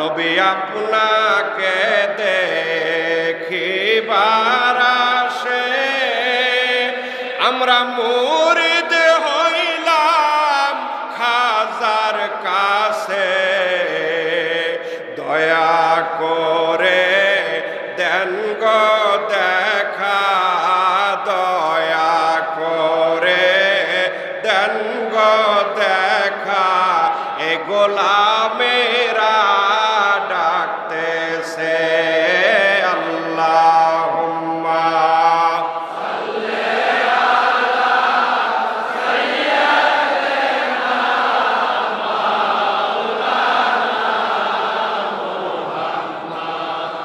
নবী আপনাকে দেখিবার আসে। আমরা মুরিদ হইলাম খাজার কাছে। দয়া করে দেন গো দেখা দেখা। গোলামেরা